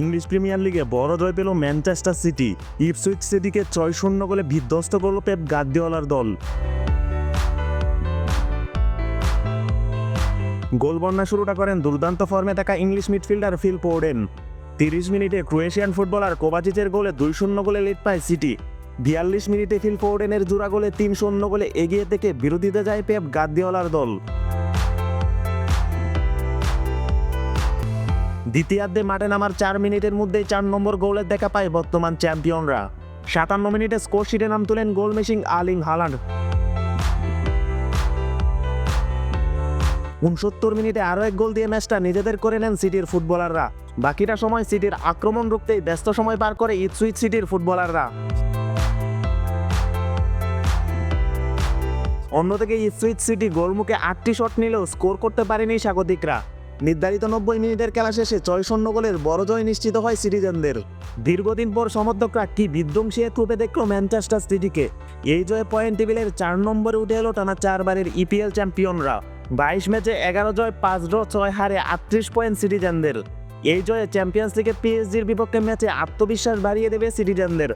English premier লিগে বড় জয় পেল ম্যানচেস্টার সিটি। ইপসুইচ সিটিকে ছয় শূন্য গোলে বিধ্বস্ত করল পেপ গার্দিওলার দল। গোল বন্যা শুরুটা করেন দুর্দান্ত ফর্মে থাকা ইংলিশ মিডফিল্ডার ফিল পোর্ডেন তিরিশ মিনিটে ক্রোয়েশিয়ান ফুটবলার কোভাচিচের গোলে দুই শূন্য গোলে লিড পায় সিটি। বিয়াল্লিশ মিনিটে ফিল পোর্ডেনের জোড়া গোলে তিন শূন্য গোলে এগিয়ে থেকে বিরোধীতে যায় পেপ গার্দিওলার দল। দ্বিতীয়ার্ধে মাঠে নামার চার মিনিটের মধ্যেই চার নম্বর গোলের দেখা পায় বর্তমান চ্যাম্পিয়নরা। সাতান্ন মিনিটে স্কোর শিটে নাম তুলেন গোল মেশিং আলিং হালান্ড উনসত্তর মিনিটে আরও এক গোল দিয়ে ম্যাচটা নিজেদের করে নেন সিটির ফুটবলাররা। বাকিটা সময় সিটির আক্রমণ রুখতেই ব্যস্ত সময় পার করে ইটসুইচ সিটির ফুটবলাররা। অন্যদিকে ইসুইচ সিটি গোলমুখে আটটি শট নিলেও স্কোর করতে পারেনি স্বাগতিকরা। নির্ধারিত নব্বই মিনিটের খেলা শেষে ছয় শূন্য গোলের বড় জয় নিশ্চিত হয় সিটিজেনদের। দীর্ঘদিন পর সমর্থকরা কি বিধ্বংসী এক রূপে দেখল ম্যানচেস্টার সিটিকে। এই জয়ে পয়েন্ট টেবিলের চার নম্বরে উঠে এলো টানা চারবারের ইপিএল চ্যাম্পিয়নরা। বাইশ ম্যাচে এগারো জয়, পাঁচ ড্র, ছয় হারে আটত্রিশ পয়েন্ট সিটিজেনদের। এই জয়ে চ্যাম্পিয়ন্স লিগে পিএসজির বিপক্ষে ম্যাচে আত্মবিশ্বাস বাড়িয়ে দেবে সিটিজেনদের।